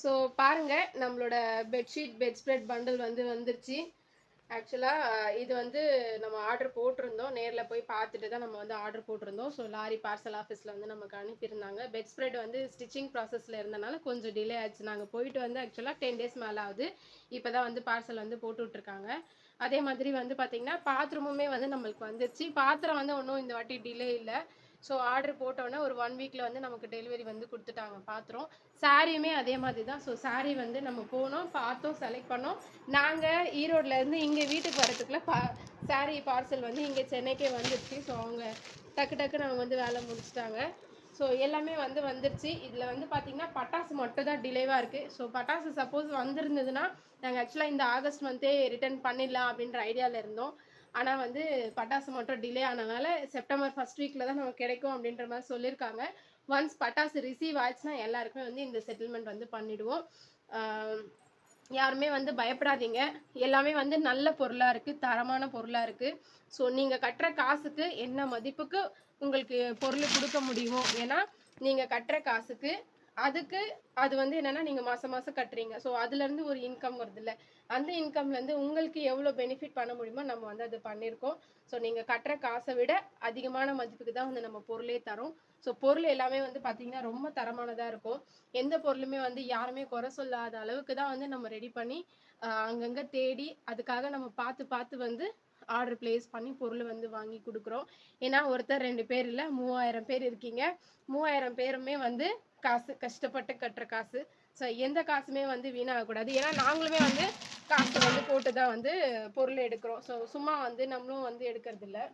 So பாருங்க நம்மளோட bedsheet bed spread bundle வந்து வந்துருச்சு. ஆக்சுவலாக இது வந்து நம்ம ஆர்டர் போட்டிருந்தோம். நேரில் போய் பார்த்துட்டு தான் நம்ம வந்து ஆர்டர் போட்டிருந்தோம். ஸோ லாரி பார்சல் ஆஃபீஸில் வந்து நமக்கு அனுப்பியிருந்தாங்க. பெட் ஸ்ப்ரெட் வந்து ஸ்டிச்சிங் ப்ராசஸில் இருந்தனால கொஞ்சம் டிலே ஆச்சு. நாங்கள் போயிட்டு வந்து ஆக்சுவலாக டென் டேஸ் மேலே ஆகுது. இப்போ தான் வந்து பார்சல் வந்து போட்டு விட்ருக்காங்க அதே மாதிரி வந்து பார்த்திங்கன்னா பாத்திரமுமே வந்து நம்மளுக்கு வந்துருச்சு. பாத்திரம் வந்து ஒன்றும் இந்த வாட்டி டிலே இல்லை. ஸோ ஆர்டர் போட்டோன்னே ஒரு ஒன் வீக்கில் வந்து நமக்கு டெலிவரி வந்து கொடுத்துட்டாங்க. பாத்திரம் சாரியுமே அதே மாதிரி தான் ஸோ சாரீ வந்து நம்ம போனோம் பார்த்தோம் செலக்ட் பண்ணோம். நாங்கள் ஈரோட்லேருந்து இங்கே வீட்டுக்கு வரத்துக்குள்ளே பா சாரீ பார்சல் வந்து இங்கே சென்னைக்கே வந்துருச்சு. ஸோ அவங்க டக்கு டக்குன்னு அவங்க வந்து வேலை முடிச்சிட்டாங்க. ஸோ எல்லாமே வந்து வந்துருச்சு. இதில் வந்து பார்த்திங்கன்னா பட்டாசு மட்டும் தான் டிலேவாக இருக்குது ஸோ பட்டாசு சப்போஸ் வந்திருந்ததுன்னா நாங்கள் ஆக்சுவலாக இந்த ஆகஸ்ட் மந்த்தே ரிட்டர்ன் பண்ணிடலாம் அப்படின்ற ஐடியாவில் இருந்தோம். ஆனால் வந்து பட்டாசு மட்டும் டிலே ஆனதுனால செப்டம்பர் ஃபர்ஸ்ட் வீக்கில் தான் நமக்கு கிடைக்கும் அப்படின்ற மாதிரி சொல்லியிருக்காங்க. ஒன்ஸ் பட்டாசு ரிசீவ் ஆச்சுன்னா எல்லாருக்குமே வந்து இந்த செட்டில்மெண்ட் வந்து பண்ணிவிடுவோம் யாருமே வந்து பயப்படாதீங்க. எல்லாமே வந்து நல்ல பொருளாக இருக்குது தரமான பொருளாக இருக்குது ஸோ நீங்கள் கட்டுற காசுக்கு என்ன மதிப்புக்கு உங்களுக்கு பொருள் கொடுக்க முடியுமோ? ஏன்னா நீங்கள் கட்டுற காசுக்கு அதுக்கு அது வந்து என்னன்னா நீங்கள் மாதம் மாதம் கட்டுறீங்க. ஸோ அதுலேருந்து ஒரு இன்கம் வருது இல்லை. அந்த இன்கம்லேருந்து உங்களுக்கு எவ்வளோ பெனிஃபிட் பண்ண முடியுமோ நம்ம வந்து அது பண்ணியிருக்கோம் ஸோ நீங்கள் கட்டுற காசை விட அதிகமான மதிப்புக்கு தான் வந்து நம்ம பொருளே தரோம். ஸோ பொருள் எல்லாமே வந்து பார்த்தீங்கன்னா ரொம்ப தரமானதாக இருக்கும். எந்த பொருளுமே வந்து யாருமே குறை சொல்லாத அளவுக்கு தான் வந்து நம்ம ரெடி பண்ணி அங்கங்க தேடி அதுக்காக நம்ம பார்த்து பார்த்து வந்து ஆர்டர் பிளேஸ் பண்ணி பொருள் வந்து வாங்கி கொடுக்குறோம். ஏன்னா ஒருத்தர் ரெண்டு பேர் இல்லை மூவாயிரம் பேர் இருக்கீங்க. மூவாயிரம் பேருமே வந்து காசு கஷ்டப்பட்டு கட்டுற காசு. ஸோ எந்த காசுமே வந்து வீணாகக்கூடாது. ஏன்னா நாங்களுமே வந்து காசு வந்து போட்டு தான் வந்து பொருள் எடுக்கிறோம். ஸோ சும்மா வந்து நம்மளும் வந்து எடுக்கிறது இல்லை